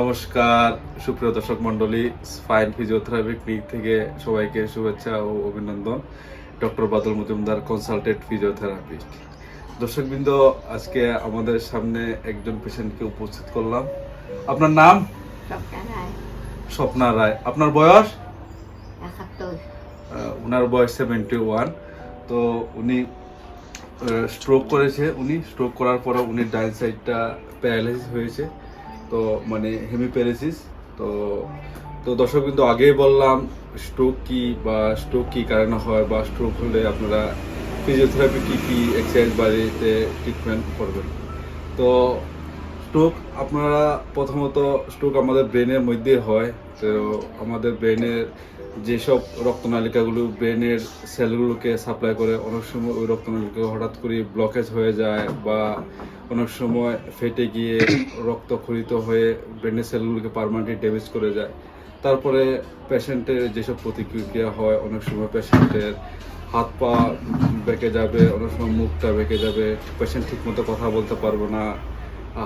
নমস্কার সুপ্রিয় দর্শক মন্ডলী স্পাইন ফিজিওথেরাপি ক্লিনিক থেকে সবাইকে শুভেচ্ছা ও অভিনন্দন। Doctor Badal Majumdar consultant physiotherapist. দর্শকবৃন্দ আজকে আমাদের সামনে একজন পেশেন্টকে উপস্থিত করলাম। আপনার নাম? স্বপ্না রায়। আপনার বয়স? ওনার বয়স সেভেন্টি ওয়ান তো উনি স্ট্রোক করেছে। উনি স্ট্রোক করার পরে উনি ডাইন সাইডটা প্যারালাইসিস হয়েছে। তো মানে হেমিপ্যারেসিস তো তো দর্শক কিন্তু আগেই বললাম স্ট্রোক কি বা স্ট্রোক কি কারণে হয় বা স্ট্রোক হলে আপনারা ফিজিওথেরাপি কী কী এক্সারসাইজ বাড়িতে ট্রিটমেন্ট করবেন। তো স্ট্রোক আপনারা প্রথমত স্ট্রোক আমাদের ব্রেনের মধ্যে হয়। তো আমাদের ব্রেনের যেসব রক্তনালিকাগুলো ব্রেনের সেলগুলোকে সাপ্লাই করে, অনেক সময় ওই রক্তনালিকা হঠাৎ করে ব্লকেজ হয়ে যায় বা অনেক সময় ফেটে গিয়ে রক্ত রক্তক্ষরিত হয়ে ব্রেনের সেলগুলোকে পারমানেন্টলি ড্যামেজ করে যায়। তারপরে পেশেন্টের যেসব প্রতিক্রিয়া হয়, অনেক সময় পেশেন্টের হাত পা বেঁকে যাবে, অনেক সময় মুখটা বেঁকে যাবে পেশেন্ট ঠিকমতো কথা বলতে পারবে না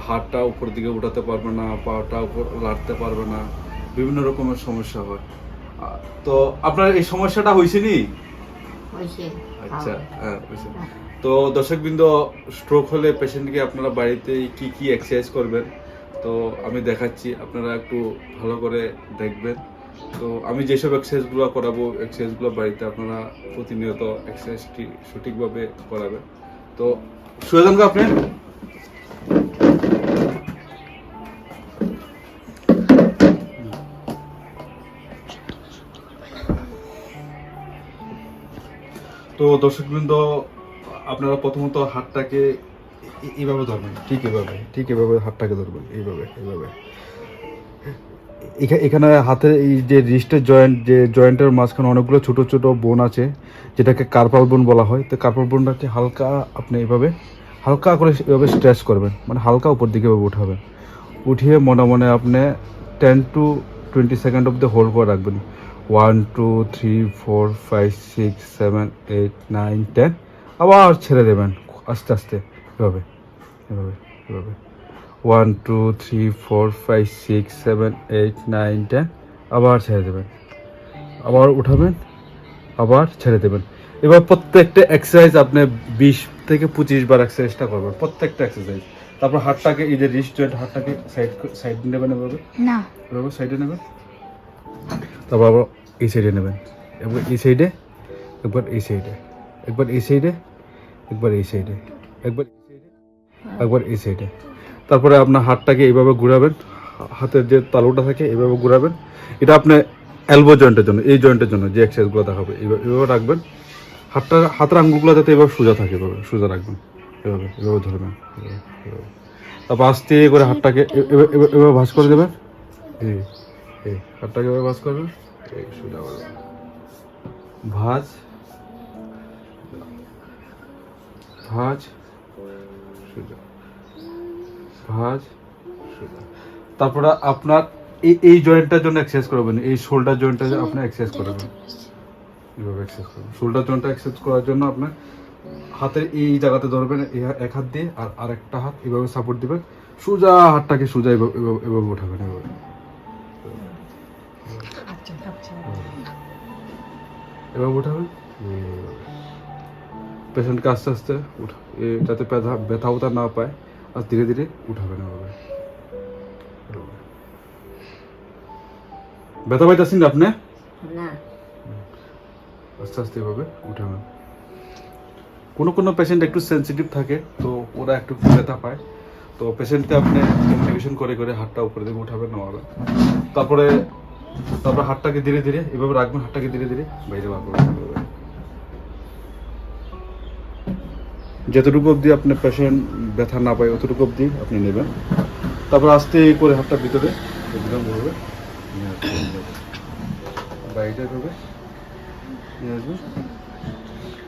হাতটা উপর দিকে উঠাতে পারবে না পাটা উপর লাড়তে পারবে না বিভিন্ন রকমের সমস্যা হয়। তো আপনার এই সমস্যাটা হয়েছে নি? আচ্ছা হ্যাঁ। হয়েছে। তো দর্শকবৃন্দ স্ট্রোক হলে পেশেন্টকে আপনারা বাড়িতে কি কি এক্সারসাইজ করবেন? তো আমি দেখাচ্ছি আপনারা একটু ভালো করে দেখবেন। তো আমি যেসব এক্সারসাইজগুলো করাবো এক্সারসাইজগুলো বাড়িতে আপনারা প্রতিনিয়ত এক্সারসাইজটি সঠিকভাবে করাবেন। তো শুয়ে আপনি তো দর্শকবৃন্দ, আপনারা প্রথমত হাতটাকে এইভাবে ধরবেন। ঠিক এভাবে ঠিক এভাবে হাতটাকে ধরবেন এইভাবে এইভাবে এখা- এখানে হাতের এই যে রিস্টের জয়েন্ট যে জয়েন্টের মাঝখানে অনেকগুলো ছোট ছোট বোন আছে, যেটাকে কার্পাল বোন বলা হয়। তো কার্পাল বোনটাকে হালকা আপনি এভাবে, হালকা করে এভাবে স্ট্রেচ করবেন। মানে হালকা উপর দিকে এভাবে উঠাবেন। উঠিয়ে মনে মনে আপনি টেন টু টোয়েন্টি সেকেন্ড অব্দি হোল্ড করে রাখবেন। One two three four five six seven eight nine ten আবার ছেড়ে দেবেন। আস্তে আস্তে। এভাবে এভাবে এভাবে। One two three four five six seven eight nine ten আবার ছেড়ে দেবেন। আবার উঠাবেন। আবার ছেড়ে দেবেন। এবার প্রত্যেকটা এক্সারসাইজ আপনি বিশ থেকে পঁচিশ বার এক্সারসাইজটা করবেন। প্রত্যেকটা এক্সারসাইজ তারপর হাতটাকে এই যে রিস্ট জয়েন্ট হাতটাকে সাইড সাইড নেবেন এভাবে? না। এভাবে সাইডে নেবেন? তারপর আবার এই সাইডে নেবেন। একবার এই সাইডে একবার এই সাইডে একবার এই সাইডে একবার এই সাইডে একবার এই সাইডে একবার এই সাইডে তারপরে আপনার হাতটাকে এইভাবে ঘুরাবেন হাতের যে তালুটা থাকে এইভাবে ঘুরাবেন। এটা আপনি এলবো জয়েন্টের জন্য এই জয়েন্টের জন্য যে এক্সারসাইজগুলো দেখাবে এইভাবে এইভাবে রাখবেন। হাতটা হাতের আঙ্গুলগুলো যাতে এভাবে সোজা থাকে এভাবে সোজা রাখবেন। এভাবে এভাবে ধরবেন এভাবে, এভাবে। তারপর আস্তে করে হাতটাকে এভাবে এভাবে- এভাবে ভাঁজ করে দেবেন। এই হাতটাকে এভাবে করবেন এই সোজা করবেন ভাঁজ। ভাঁজ। সোজা ভাঁজ। সোজা তারপরে আপনার এই এই জয়েন্টটার জন্য এক্সারসাইজ করবেন। এই শোল্ডার জয়েন্টটা আপনি এক্সারসাইজ করবেন। এইভাবে এক্সারসাইজ করবেন। শোল্ডার জয়েন্টটা এক্সারসাইজ করার জন্য আপনার হাতের এই জায়গাতে ধরবেন এই এক হাত দিয়ে আর আরেকটা হাত এভাবে সাপোর্ট দিবেন। সোজা হাতটাকে সোজা এভাবে এভাবে- উঠাবেন এভাবে। এভাবে উঠাবেন পেশেন্টকে আস্তে আস্তে উঠা। যাতে ব্যথা ব্যথা না পায় আর ধীরে ধীরে উঠাবেন এভাবে। ব্যথা পাইতেছেন আপনি? আস্তে আস্তে এভাবে উঠাবেন কোনো কোনো পেশেন্ট একটু সেনসিটিভ থাকে তো ওরা একটু ব্যথা পায়। তো পেশেন্টকে আপনি করে করে হাতটা উপরে দিকে উঠাবেন নামাবেন তারপরে তারপরে হাতটাকে ধীরে ধীরে, এভাবে রাখবেন, হাতটাকে ধীরে ধীরে বাইরে বার করবেন। যতটুকু অবধি আপনার পেশেন্ট ব্যথা না পায়, অতটুকু অবধি আপনি নেবেন। তারপর আস্তে করে হাতটা ভিতরে একদম নিয়ে বাইরে আসবেন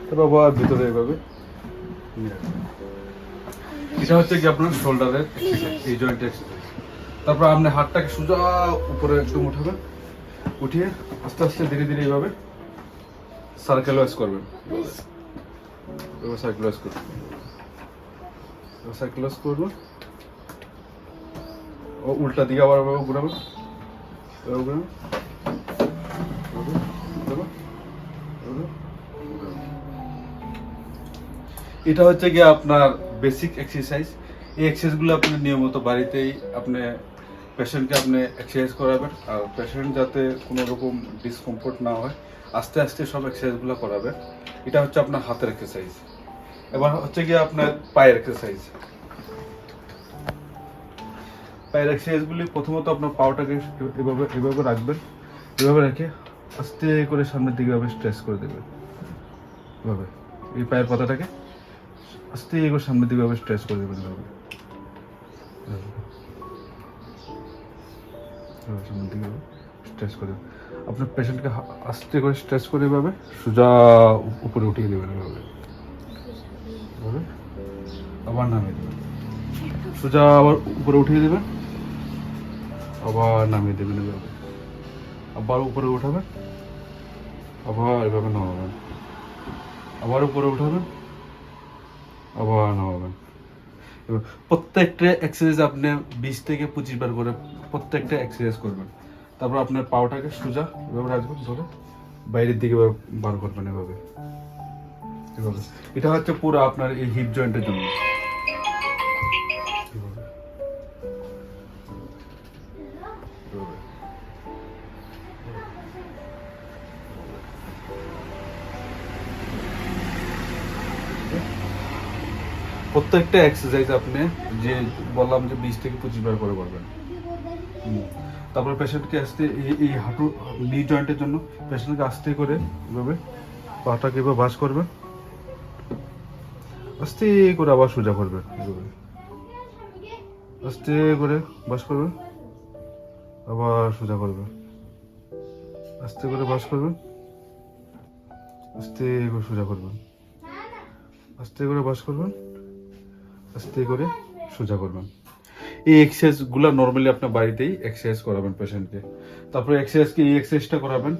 তারপর আবার ভিতরে এভাবে এটা হচ্ছে কি আপনার শোল্ডারের এই জয়েন্ট তারপর আপনি হাতটাকে সোজা উপরে একদম উঠাবেন। উঠিয়ে আস্তে আস্তে ধীরে ধীরে এইভাবে সার্কেল ওয়াইজ করবেন সার্কেল ওয়াইজ করবেন। সার্কেল ওয়াইজ করবেন। ও উল্টা দিকে আবার ঘুরাবেন। ঘুরাবেন। এটা হচ্ছে গিয়ে আপনার বেসিক এক্সারসাইজ এই এক্সারসাইজগুলো আপনি নিয়মিত বাড়িতেই আপনি পেশেন্টকে আপনি এক্সারসাইজ করাবেন আর পেশেন্ট যাতে কোনো রকম ডিসকমফোর্ট না হয়, আস্তে আস্তে সব এক্সারসাইজগুলো করাবেন এটা হচ্ছে আপনার হাতের এক্সারসাইজ এবার হচ্ছে গিয়ে আপনার পায়ের এক্সারসাইজ পায়ের এক্সারসাইজগুলি প্রথমত আপনার পাওটাকে এভাবে এভাবে রাখবেন। এভাবে রেখে আস্তে করে সামনের দিকে এভাবে স্ট্রেচ করে দেবেন। এভাবে। এই পায়ের পাতাটাকে আস্তে করে সামনের দিকে এভাবে স্ট্রেচ করে দেবেন এভাবে। স্ট্রেচ করে। আপনার পেশেন্টকে আস্তে করে স্ট্রেচ করে এভাবে, সোজা উপরে উঠিয়ে দেবেন এভাবে। আবার নামিয়ে দেবেন। সোজা আবার উপরে উঠিয়ে দেবেন। আবার নামিয়ে দেবেন এভাবে। আবার উপরে উঠাবেন। আবার এভাবে নামাবেন। আবার উপরে উঠাবেন। আবার নামাবেন। প্রত্যেকটা এক্সারসাইজ আপনি বিশ থেকে পঁচিশ বার করে প্রত্যেকটা এক্সারসাইজ করবেন। তারপর আপনার পাওটাকে সোজা এভাবে রাখবেন, ধরে বাইরের দিকে বার করবেন এভাবে। এভাবে। এটা হচ্ছে পুরো আপনার এই হিপ জয়েন্টের জন্য। প্রত্যেকটা এক্সারসাইজ আপনি যে বললাম যে বিশ থেকে পঁচিশ বার করে করবেন। তারপর পেশেন্টকে আসতে এই হাঁটু নি জয়েন্টের জন্য পেশেন্টকে আস্তে করে এভাবে পাটাকে এভাবে বাস করবেন। আস্তে করে আবার সোজা করবেন এভাবে। আস্তে করে বাস করবেন। আবার সোজা করবেন। আস্তে করে বাস করবেন। আস্তে করে সোজা করবেন। আস্তে করে বাস করবেন। আস্তে করে সোজা করবেন। এই এক্সারসাইজগুলো নর্মালি আপনার বাড়িতেই এক্সারসাইজ করাবেন পেশেন্টকে তারপরে এক্সারসাইজকে এই এক্সারসাইজটা করাবেন,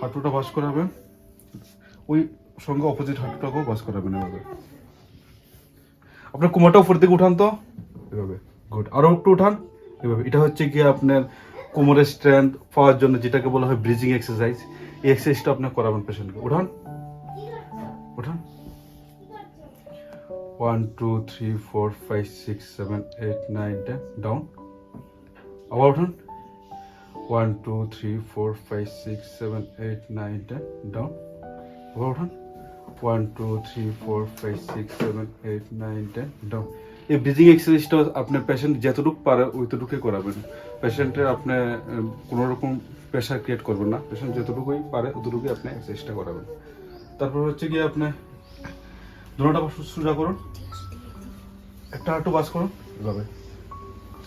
হাঁটুটা বাস করাবেন, ওই সঙ্গে অপোজিট হাঁটুটাকেও বাস করাবেন এভাবে। আপনার কোমরটা উপর দিকে উঠান তো? এভাবে গুড আরও একটু উঠান, এভাবে। এটা হচ্ছে কি আপনার কোমরের স্ট্রেংথ পাওয়ার জন্য যেটাকে বলা হয় ব্রিজিং এক্সারসাইজ এই এক্সারসাইজটা আপনার করাবেন পেশেন্টকে উঠান উঠান। One two three four five six seven eight nine ten down আবার উঠান one two three four five six seven eight nine ten down আবার উঠান one two three four five six seven eight nine ten down এই bridging এক্সারসাইজটা আপনার patient যতটুকু পারে ওইটুকুই করাবেন। পেশেন্টের আপনি কোনো রকম প্রেশার ক্রিয়েট করবেন না। পেশেন্ট যতটুকুই পারে অতটুকুই আপনি এক্সারসাইজটা করাবেন। তারপর হচ্ছে গিয়ে আপনি দুটোটা সোজা করুন। একটা হাঁটু বাস করুন। এভাবে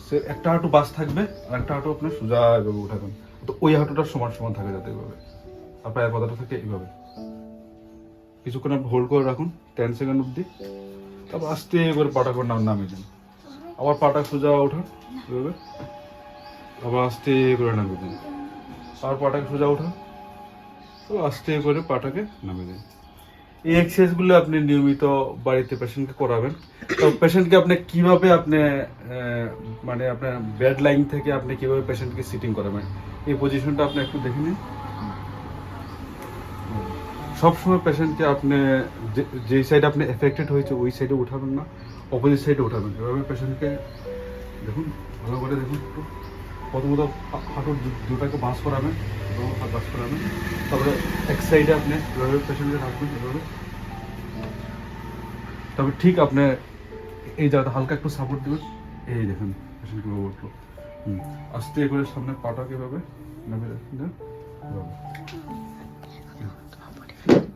সে একটা হাঁটু বাস থাকবে আর একটা হাঁটু আপনি সোজা এভাবে উঠাবেন তো ওই হাঁটুটা সমান সমান থাকে যাতে এভাবে। আর পায়ের পাতাটা থাকে এইভাবে। কিছুক্ষণ আপনি হোল্ড করে রাখুন টেন সেকেন্ড অবধি। তারপর আস্তে করে পাটা করে নাম নামিয়ে দিন। আবার পাটা সোজা ওঠান এভাবে। আবার আস্তে করে নামিয়ে দিন। আবার পাটাকে সোজা ওঠান। তো আস্তে করে পাটাকে নামিয়ে দিন। এই এক্সারসাইজগুলো আপনি নিয়মিত বাড়িতে পেশেন্টকে করাবেন। তো পেশেন্টকে আপনি কীভাবে আপনি মানে আপনার বেড লাইন থেকে আপনি কীভাবে পেশেন্টকে সিটিং করাবেন? এই পজিশনটা আপনি একটু দেখে নিন। সবসময় পেশেন্টকে আপনি যে- যেই সাইড আপনি এফেক্টেড হয়েছে, ওই সাইডে উঠাবেন না। অপোজিট সাইডে উঠাবেন। এভাবে পেশেন্টকে দেখুন, ভালো করে দেখুন একটু। প্রথমত হাঁটুর দুটাকে বাস করাবেন এভাবে হাত বাস করাবেন তারপরে এক সাইডে আপনি এভাবে পেশেন্টকে রাখবেন, এভাবে। তবে ঠিক আপনি এই জায়গাটা হালকা একটু সাপোর্ট দেবেন। এই দেখুন পেশেন্ট কীভাবে উঠল হুম, আস্তে করে সামনে পাটাকে এভাবে নামিয়ে রাখবেন।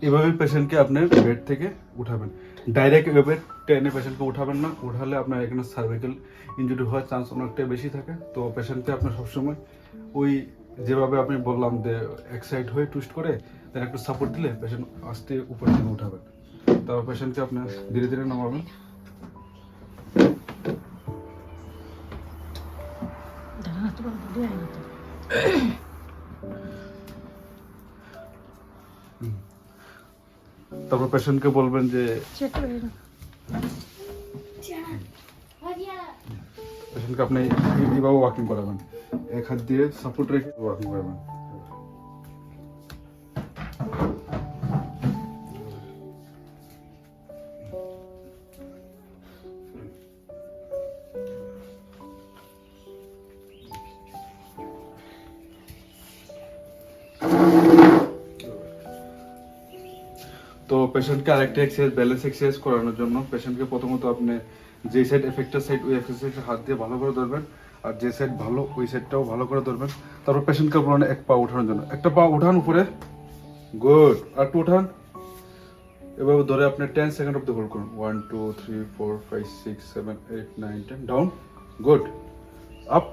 এভাবে পেশেন্টকে আপনি বেড থেকে উঠাবেন। ডাইরেক্ট এভাবে টেনে পেশেন্টকে উঠাবেন না। উঠালে আপনার এখানে সার্ভিক্যাল ইঞ্জুরি হওয়ার চান্স অনেকটাই বেশি থাকে। তো পেশেন্টকে আপনার সবসময় ওই যেভাবে আপনি বললাম যে এক সাইড হয়ে টুইস্ট করে, তার একটু সাপোর্ট দিলে পেশেন্ট আস্তে উপরে থেকে উঠাবেন। তারপর পেশেন্টকে আপনি ধীরে ধীরে নামাবেন। তারপর পেশেন্টকে বলবেন যে পেশেন্টকে আপনি এই- এইভাবে ওয়াকিং করাবেন এক হাত দিয়ে সাপোর্ট রেখে ওয়াকিং করাবেন পেশেন্টকে আরেকটা এক্সারসাইজ ব্যালেন্স এক্সারসাইজ করানোর জন্য পেশেন্টকে প্রথমত আপনি যে সাইড এফেক্টেড সাইড ওই এক্সারসাইজ হাত দিয়ে ভালো করে ধরবেন আর যে সাইড ভালো, ওই সাইডটাও ভালো করে ধরবেন। তারপর পেশেন্টকে বলুন এক পা উঠানোর জন্য। একটা পা উঠান উপরে। গুড আর একটু উঠান। এভাবে ধরে আপনি টেন সেকেন্ড অব্দি হোল্ড করুন। One two three four five six seven eight nine ten down good up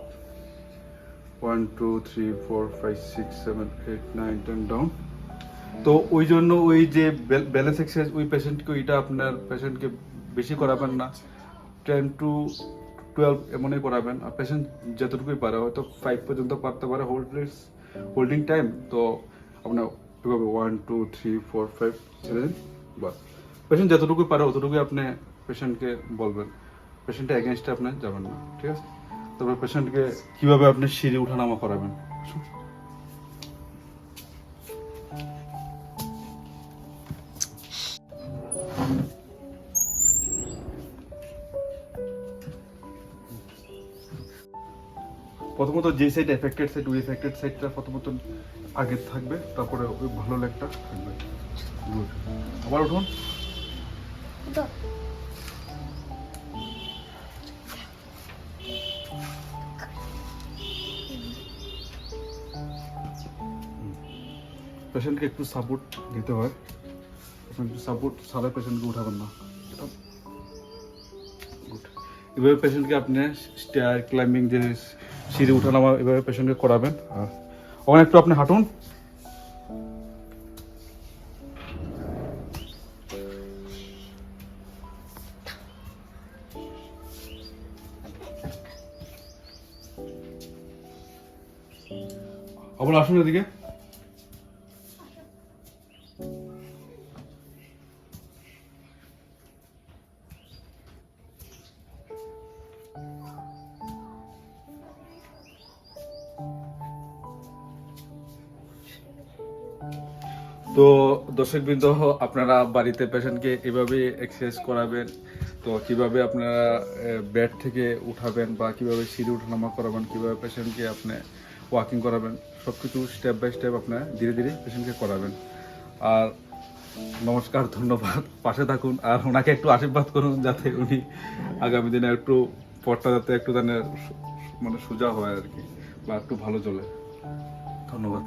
one two three four five six seven eight nine ten down তো ওই জন্য ওই যে ব্যালেন্স এক্সারসাইজ ওই পেশেন্টকে ওইটা আপনার পেশেন্টকে বেশি করাবেন না। টেন টু টুয়েলভ এমনই করাবেন আর পেশেন্ট যতটুকুই পারে, হয়তো ফাইভ পর্যন্ত পারতে পারে হোল্ড হোল্ডিং টাইম তো আপনার এভাবে one two three four five দিন বাস। পেশেন্ট যতটুকুই পারে, অতটুকুই আপনি পেশেন্টকে বলবেন। পেশেন্টের এগেনস্টে আপনি যাবেন না, ঠিক আছে? তারপর পেশেন্টকে কীভাবে আপনি সিঁড়ি উঠানামা করাবেন? প্রথমত যে সাইড এফেক্টেড সাইড ওই এফেক্টেড সাইডটা প্রথমত আগে থাকবে, তারপরে ওই ভালো লেগটা থাকবে। গুড আবার উঠুন। পেশেন্টকে একটু সাপোর্ট দিতে হয়। একটু সাপোর্ট সারা পেশেন্টকে উঠাবেন না. এভাবে পেশেন্টকে আপনি স্টেয়ার ক্লাইম্বিং যে সিঁড়ি উঠানামা এভাবে পেশেন্টকে করাবেন। আর ওখানে একটু আপনি হাঁটুন। তো দর্শক দর্শকবৃন্দ, আপনারা বাড়িতে পেশেন্টকে এভাবে এক্সারসাইজ করাবেন, তো কীভাবে আপনারা বেড থেকে উঠাবেন বা কীভাবে সিঁড়ি উঠানামা করাবেন, কীভাবে পেশেন্টকে আপনি ওয়াকিং করাবেন সব কিছু স্টেপ বাই স্টেপ আপনার ধীরে ধীরে পেশেন্টকে করাবেন। আর নমস্কার, ধন্যবাদ। পাশে থাকুন আর ওনাকে একটু আশীর্বাদ করুন যাতে উনি আগামী দিনে একটু পথটা যাতে একটু মানে সোজা হয় আর কি বা একটু ভালো চলে। ধন্যবাদ।